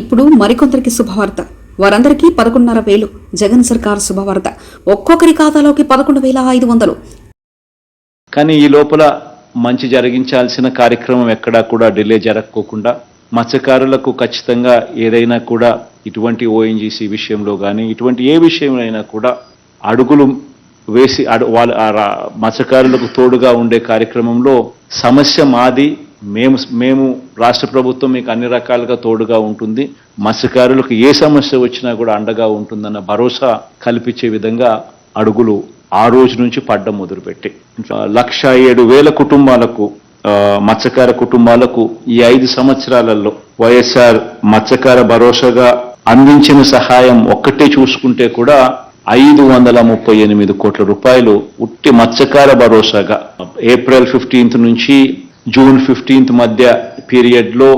ఇప్పుడు మరికొందరికి శుభవార్త. వారందరికీ పదకొండున్నర వేలు. జగన్ సర్కార్ శుభవార్త. ఒక్కొక్కరి ఖాతాలోకి పదకొండు వేల ఐదు వందలు. కానీ ఈ లోపల మంచి జరిగించాల్సిన కార్యక్రమం ఎక్కడా కూడా డిలే జరగకోకుండా మత్స్యకారులకు ఖచ్చితంగా ఏదైనా కూడా ఇటువంటి ఓఎన్జీసీ విషయంలో కానీ ఇటువంటి ఏ విషయంలో కూడా అడుగులు వేసి అడు వాళ్ళ మత్స్యకారులకు తోడుగా ఉండే కార్యక్రమంలో సమస్య మాది మేము మేము రాష్ట్ర ప్రభుత్వం మీకు అన్ని రకాలుగా తోడుగా ఉంటుంది. మత్స్యకారులకు ఏ సమస్య వచ్చినా కూడా అండగా ఉంటుందన్న భరోసా కల్పించే విధంగా అడుగులు ఆ రోజు నుంచి పడ్డం మొదలుపెట్టి. లక్ష ఏడు వేల కుటుంబాలకు మత్స్యకార కుటుంబాలకు ఈ ఐదు సంవత్సరాలలో వైఎస్ఆర్ మత్స్యకార భరోసాగా అందించిన సహాయం ఒక్కటే చూసుకుంటే కూడా ఐదు వందల ముప్పై ఎనిమిది కోట్ల రూపాయలు ఉట్టి మత్స్యకార భరోసాగా ఏప్రిల్ ఫిఫ్టీన్త్ నుంచి జూన్ ఫిఫ్టీన్త్ మధ్య పీరియడ్లో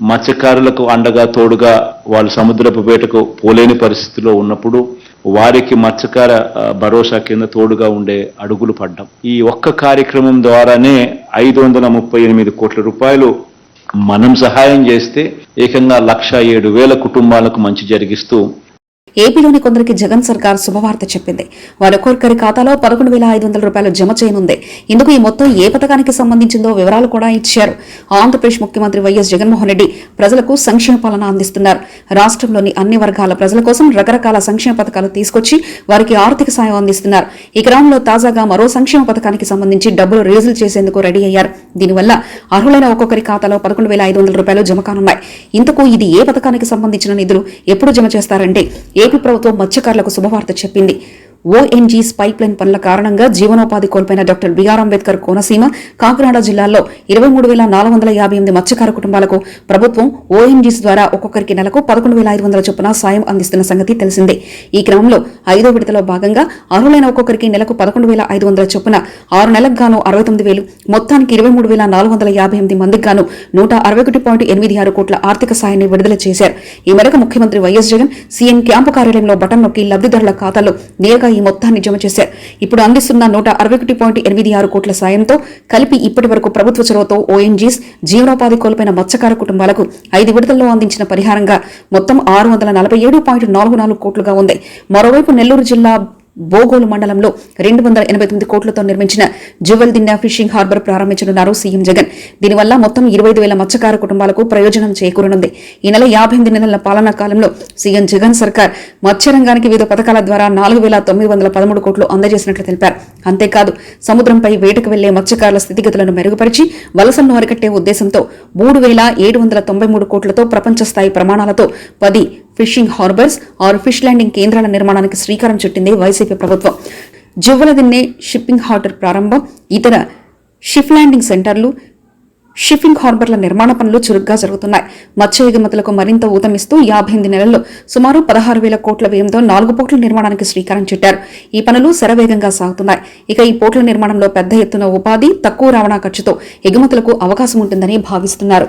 మత్స్యకారులకు అండగా తోడుగా వాళ్ళు సముద్రపు వేటకు పోలేని పరిస్థితిలో ఉన్నప్పుడు వారికి మత్స్యకార భరోసా కింద తోడుగా ఉండే అడుగులు పడ్డం. ఈ ఒక్క కార్యక్రమం ద్వారానే ఐదు వందల ముప్పై ఎనిమిది కోట్ల రూపాయలు మనం సహాయం చేస్తే ఏకంగా లక్ష ఏడు వేల కుటుంబాలకు మంచి జరిగిస్తూ ఏపీలోని కొందరికి జగన్ సర్కార్ శుభవార్త చెప్పింది. వారొక్కొక్కరి ఖాతాలో పదకొండు వేల ఐదు వందల రూపాయలు జమ చేయనుంది. ఇందుకు ఈ మొత్తం ఏ పథకానికి సంబంధించిందో వివరాలు కూడా ఇచ్చారు. ఆంధ్రప్రదేశ్ ముఖ్యమంత్రి వైఎస్ జగన్మోహన్ రెడ్డి ప్రజలకు సంక్షేమ పాలన అందిస్తున్నారు. రాష్ట్రంలోని అన్ని వర్గాల ప్రజల కోసం రకరకాల సంక్షేమ పథకాలు తీసుకొచ్చి వారికి ఆర్థిక సాయం అందిస్తున్నారు. ఈ క్రమంలో తాజాగా మరో సంక్షేమ పథకానికి సంబంధించి డబ్బులు రిలీజులు చేసేందుకు రెడీ అయ్యారు. దీనివల్ల అర్హులైన ఒక్కొక్కరి ఖాతాలో పదకొండు వేల ఐదు వందల రూపాయలు జమ కానున్నాయి. ఇంతకు ఇది ఏ పథకానికి సంబంధించిన నిధులు ఎప్పుడు జమ చేస్తారంటే ఏపీ ప్రభుత్వం మత్స్యకారులకు శుభవార్త చెప్పింది. ఓఎన్జీస్ పైప్ లైన్ పనుల కారణంగా జీవనోపాధి కోల్పోయిన doctor B R Ambedkar Konaseema Kakinada జిల్లాల్లో ఇరవై మూడు వేల నాలుగు వందల యాభై ఎనిమిది మత్స్యకార కుటుంబాలకు ప్రభుత్వం ఓఎన్జీస్ ద్వారా ఒక్కొక్కరికి నెలకు పదకొండు వేల ఐదు వందల చొప్పున సాయం అందిస్తున్న సంగతి తెలిసిందే. ఈ క్రమంలో ఐదో విడతలో భాగంగా అర్హులైన ఒక్కొక్కరికి నెలకు పదకొండు వేల ఐదు వందల చొప్పున ఆరు నెలలకు గాను అరవై తొమ్మిది వేలు మొత్తానికి ఇరవై మూడు వేల నాలుగు వందల యాభై ఎనిమిది మందికి గాను నూట అరవై ఒకటి పాయింట్ ఎనిమిది ఆరు కోట్ల ఆర్థిక సాయాన్ని విడుదల చేశారు. ఈ మేరకు ముఖ్యమంత్రి వైఎస్ జగన్ సీఎం క్యాంపు కార్యాలయంలో బటన్ నొక్కి లబ్ధిదారుల ఖాతాలో నేరుగా ఈ మొత్తాన్ని జమ చేశారు. ఇప్పుడు అందిస్తున్న నూట అరవై ఒకటి పాయింట్ ఎనిమిది ఆరు కోట్ల సాయంతో కలిపి ఇప్పటి వరకు ప్రభుత్వ చొరవతో ఓఎన్జీస్ జీవనోపాధి కోల్పోయిన మత్స్యకార కుటుంబాలకు ఐదు విడతల్లో అందించిన పరిహారంగా మొత్తం ఆరు వందల నలభై ఏడు పాయింట్ నాలుగు నాలుగు కోట్లుగా ఉంది. మరోవైపు నెల్లూరు జిల్లా బోగోలు మండలంలో రెండు వందల ఎనభై తొమ్మిది కోట్లతో నిర్మించిన జువెల్ దిన్నా ఫిషింగ్ హార్బర్ ప్రారంభించనున్నారు సీఎం జగన్. దీనివల్ల మొత్తం ఇరవై ఐదు వేల మత్స్యకార కుటుంబాలకు ప్రయోజనం చేకూరనుంది. ఈ నెల యాభై ఎనిమిది నెలల పాలనా కాలంలో సీఎం జగన్ సర్కార్ మత్స్యరంగానికి వివిధ పథకాల ద్వారా నాలుగు వేల తొమ్మిది వందల పదమూడు కోట్లు అందజేసినట్లు తెలిపారు. అంతేకాదు సముద్రంపై వేటకు వెళ్ళే మత్స్యకారుల స్థితిగతులను మెరుగుపరిచి వలసలను అరికట్టే ఉద్దేశంతో మూడు వేల ఏడు వందల తొంభై మూడు కోట్లతో ప్రపంచ స్థాయి ప్రమాణాలతో పది ఫిషింగ్ హార్బర్స్ ఆరు ఫిష్ ల్యాండింగ్ కేంద్రాల నిర్మాణానికి శ్రీకారం చుట్టింది వైసీపీ ప్రభుత్వం. జువ్వలదిన్నే షిప్పింగ్ హార్టర్ ప్రారంభం. ఇతర షిప్ ల్యాండింగ్ సెంటర్లు షిప్పింగ్ హార్బర్ల నిర్మాణ పనులు చురుగ్గా జరుగుతున్నాయి. మత్స్య ఎగుమతులకు మరింత ఊతమిస్తూ యాభై ఎనిమిది నెలల్లో సుమారు పదహారు వేల కోట్ల వ్యయంతో నాలుగు పోట్ల నిర్మాణానికి శ్రీకారం చుట్టారు. ఈ పనులు శరవేగంగా సాగుతున్నాయి. ఇక ఈ పోట్ల నిర్మాణంలో పెద్ద ఎత్తున ఉపాధి తక్కువ రవాణా ఖర్చుతో ఎగుమతులకు అవకాశం ఉంటుందని భావిస్తున్నారు.